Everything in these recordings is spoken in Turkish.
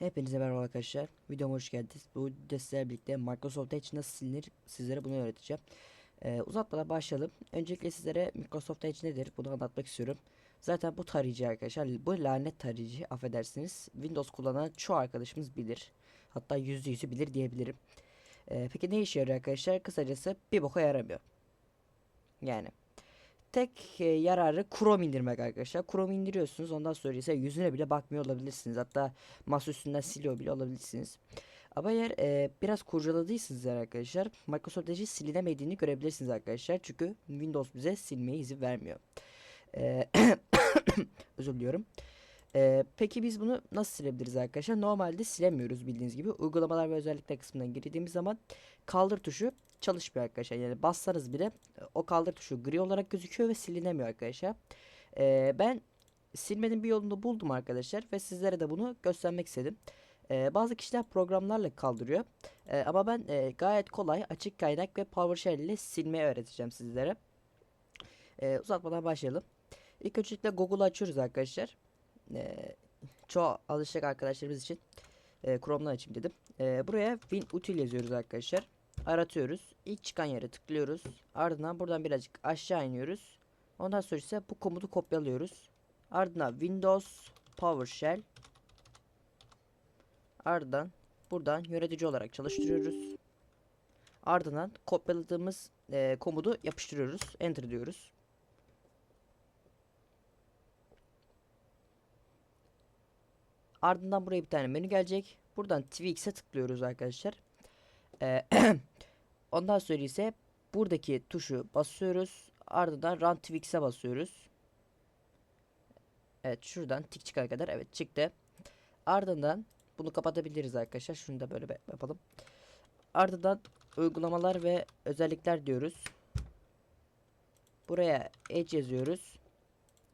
Hepinize merhaba arkadaşlar. Videoma hoş geldiniz. Bu videoda birlikte Microsoft Edge nasıl silinir sizlere bunu öğreteceğim. Ee, uzatmadan başlayalım. Öncelikle sizlere Microsoft Edge nedir bunu anlatmak istiyorum. Zaten bu tarayıcı arkadaşlar bu lanet tarayıcı affedersiniz. Windows kullanan çoğu arkadaşımız bilir. Hatta %100'ü bilir diyebilirim. Ee, peki ne işe yarıyor arkadaşlar? Kısacası bir boka yaramıyor. Yani tek e, yararı Chrome indirmek arkadaşlar. Chrome indiriyorsunuz. Ondan sonra ise yüzüne bile bakmıyor olabilirsiniz. Hatta masa üstünden siliyor bile olabilirsiniz. Ama eğer e, biraz kurcaladıysanız arkadaşlar Microsoft Edge'i silinemediğini görebilirsiniz arkadaşlar. Çünkü Windows bize silmeye izin vermiyor. E, özür diliyorum. E, peki biz bunu nasıl silebiliriz arkadaşlar? Normalde silemiyoruz bildiğiniz gibi. Uygulamalar ve özellikler kısmından girdiğimiz zaman kaldır tuşu çalışmıyor arkadaşlar. Yani bassanız bile o kaldır tuşu gri olarak gözüküyor ve silinemiyor arkadaşlar. E, ben silmenin bir yolunu buldum arkadaşlar ve sizlere de bunu göstermek istedim. E, bazı kişiler programlarla kaldırıyor. E, ama ben e, gayet kolay açık kaynak ve PowerShell ile silmeyi öğreteceğim sizlere. E, uzatmadan başlayalım. İlk öncelikle Google'u açıyoruz arkadaşlar. E, çoğu alışacak arkadaşlarımız için e, Chrome'dan açayım dedim. E, buraya WinUtil yazıyoruz arkadaşlar. Aratıyoruz. İlk çıkan yere tıklıyoruz. Ardından buradan birazcık aşağı iniyoruz. Ondan sonra ise bu komutu kopyalıyoruz. Ardından Windows PowerShell Ardından buradan yönetici olarak çalıştırıyoruz. Ardından kopyaladığımız e, komutu yapıştırıyoruz. Enter diyoruz. Ardından buraya bir tane menü gelecek. Buradan Twix'e tıklıyoruz arkadaşlar. E, ondan sonra ise buradaki tuşu basıyoruz. Ardından Run Twix'e basıyoruz. Evet şuradan tik çıkana kadar evet çıktı. Ardından bunu kapatabiliriz arkadaşlar. Şunu da böyle yapalım. Ardından uygulamalar ve özellikler diyoruz. Buraya Edge yazıyoruz.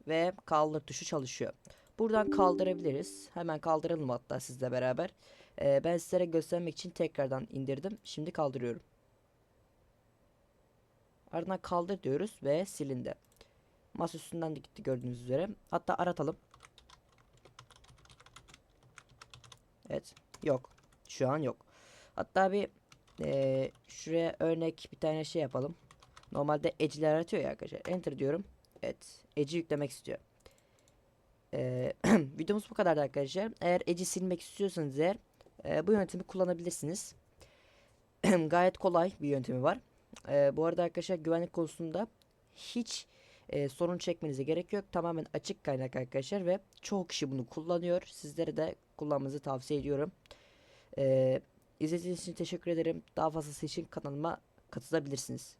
Ve kaldır tuşu çalışıyor. Buradan kaldırabiliriz. Hemen kaldıralım hatta sizle beraber. Ee, ben sizlere göstermek için tekrardan indirdim. Şimdi kaldırıyorum. Ardından kaldır diyoruz ve silindi. Masa üstünden de gitti gördüğünüz üzere. Hatta aratalım. Evet. Yok. Şu an yok. Hatta bir eee, şuraya örnek bir tane şey yapalım. Normalde Edge'ler aratıyor ya arkadaşlar. Enter diyorum. Evet. Edge'i yüklemek istiyor. Videomuz bu kadar arkadaşlar. Eğer Edge'i silmek istiyorsanız eğer eee, bu yöntemi kullanabilirsiniz. Gayet kolay bir yöntemi var. Eee, bu arada arkadaşlar güvenlik konusunda hiç eee, sorun çekmenize gerek yok. Tamamen açık kaynak arkadaşlar ve çoğu kişi bunu kullanıyor. Sizlere de kullanmanızı tavsiye ediyorum. Ee, izlediğiniz için teşekkür ederim. Daha fazlası için kanalıma katılabilirsiniz.